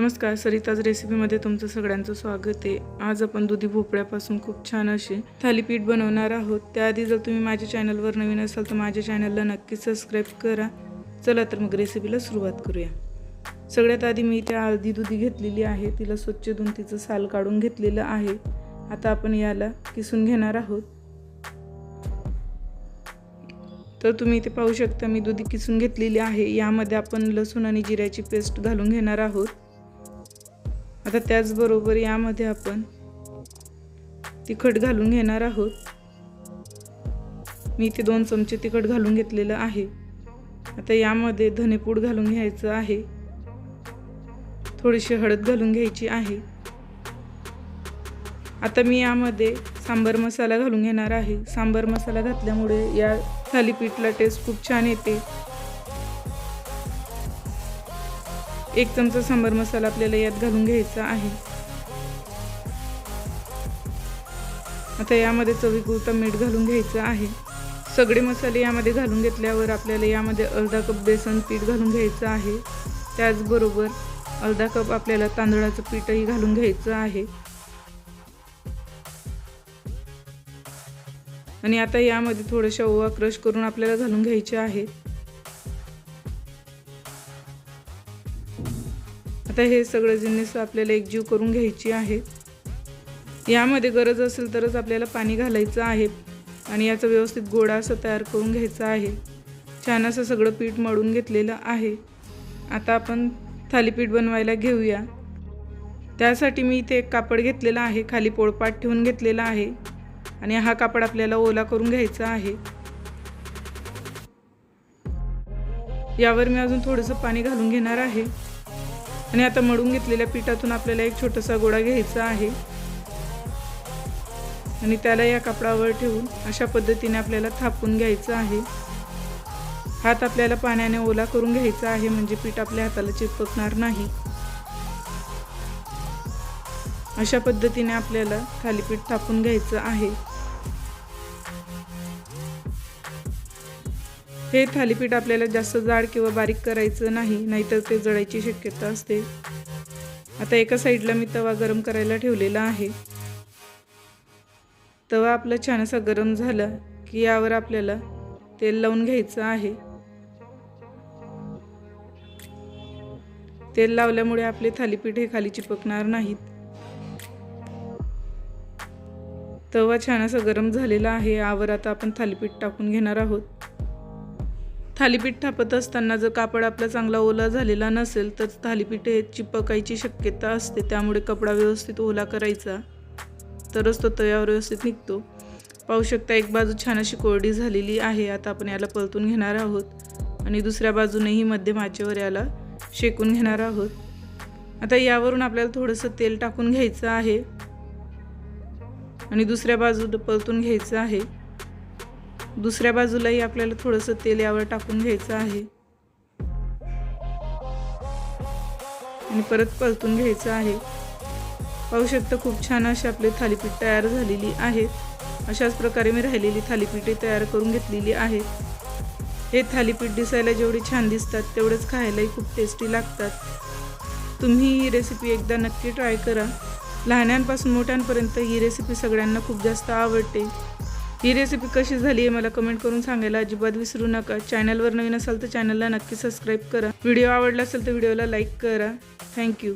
नमस्कार सरिताज रेसिपीमध्ये तुमचं सगळ्यांचं स्वागत आहे. आज आपण दुधी भोपळ्यापासून खूप छान असे थालीपीठ बनवणार आहोत. त्याआधी जर तुम्ही माझ्या चॅनलवर नवीन असाल तर माझ्या चॅनलला नक्की सबस्क्राईब करा. चला तर मग रेसिपीला सुरुवात करूया. सगळ्यात आधी मी त्या अर्धी दुधी घेतलेली आहे. तिला स्वच्छ धुवून तिचं साल काढून घेतलेलं आहे. आता आपण याला किसून घेणार आहोत. तर तुम्ही इथे पाहू शकता मी दुधी किसून घेतलेली आहे. यामध्ये आपण लसूण आणि जिऱ्याची पेस्ट घालून घेणार आहोत. आता त्याचबरोबर यामध्ये आपण तिखट घालून घेणार आहोत. मी इथे दोन चमचे तिखट घालून घेतलेलं आहे. आता यामध्ये धनेपूड घालून घ्यायचं आहे. थोडीशी हळद घालून घ्यायची आहे. आता मी यामध्ये सांबर मसाला घालून घेणार आहे. सांबर मसाला घातल्यामुळे या थालीपीठला टेस्ट खूप छान येते. एक चमचा सांबार मसाला आपल्याला यात घालून घ्यायचा आहे. आता यामध्ये चवीपुरता मीठ घालून घ्यायचं आहे. सगळे मसाले यामध्ये घालून घेतल्यावर आपल्याला यामध्ये अर्धा कप बेसन पीठ घालून घ्यायचं आहे. त्याचबरोबर अर्धा कप आपल्याला तांदळाचं पीठही घालून घ्यायचं आहे. आणि आता यामध्ये थोड्याशा ओवा क्रश करून आपल्याला घालून घ्यायचे आहे. आता हे सगळं जिन्नस आपल्याला एकजीव करून घ्यायची आहे. यामध्ये गरज असेल तरच आपल्याला पाणी घालायचं आहे आणि याचा व्यवस्थित गोडा असं तयार करून घ्यायचा आहे. छान असं सगळं पीठ मळून घेतलेलं आहे. आता आपण थालीपीठ बनवायला घेऊया. त्यासाठी मी इथे एक कापड घेतलेला आहे खाली पोळपाट ठेवून घेतलेला आहे आणि हा कापड आपल्याला ओला करून घ्यायचा आहे. यावर मी अजून थोडंसं पाणी घालून घेणार आहे. आणि आता मळून घेतलेल्या पिठातून आपल्याला एक छोटासा गोळा घ्यायचा आहे. आणि त्याला या कापडावर ठेवून अशा पद्धतीने आपल्याला थापून घ्यायचं आहे. हात आपल्याला पाण्याने ओला करून घ्यायचा आहे म्हणजे पीठ आपल्या हाताला चिपकणार नाही. अशा पद्धतीने आपल्याला थालीपीठ थापून घ्यायचं आहे. हे थालीपीठ आपल्याला जास्त जाड किंवा बारीक करायचं नाही नाहीतर ते जळायची शक्यता असते. आता एका साईडला मी तवा गरम करायला ठेवलेला आहे. तवा आपला छान असा गरम झाला की यावर आपल्याला तेल लावून घ्यायचं आहे. तेल लावल्यामुळे आपले थालीपीठ हे खाली चिपकणार नाहीत. तवा छान असा गरम झालेला आहे. यावर आता आपण थालीपीठ टाकून घेणार आहोत. थालीपीठ थापत असताना जर कापड आपला चांगला ओला झालेला नसेल तर थालीपीठ हे चिपकायची शक्यता असते. त्यामुळे कपडा व्यवस्थित ओला करायचा. तरच तो तव्यावर व्यवस्थित निघतो. पाहू शकता एक बाजू छान अशी कोरडी झालेली आहे. आता आपण याला परतून घेणार आहोत. आणि दुसऱ्या बाजूनेही मध्यम आचेवर याला शेकून घेणार आहोत. आता यावरून आपल्याला थोडंसं तेल टाकून घ्यायचं आहे. आणि दुसऱ्या बाजू परतून घ्यायचं आहे. दुसऱ्या बाजूलाही आपल्याला थोडंसं तेल यावर टाकून घ्यायचं आहे. आणि परत परतून घ्यायचं आहे. पाहू शकता खूप छान अशी आपली थालीपीठ तयार झालेली आहे. अशाच प्रकारे मी राहिलेली थालीपीठे तयार करून घेतलेली आहेत हे थालीपीठ दिसायला जेवढे छान दिसतात तेवढेच खायलाही खूप टेस्टी लागतात. तुम्ही ही रेसिपी एकदा नक्की ट्राय करा. लहानांपासून मोठ्यांपर्यंत ही रेसिपी सगळ्यांना खूप जास्त आवडते. ही रेसिपी कशी झाली आहे मला कमेंट करून सांगायला अजिबात विसरू नका. चॅनलवर नवीन असाल तर चॅनलला नक्की सबस्क्राईब करा. व्हिडिओ आवडला असेल तर व्हिडिओला लाईक करा. थँक्यू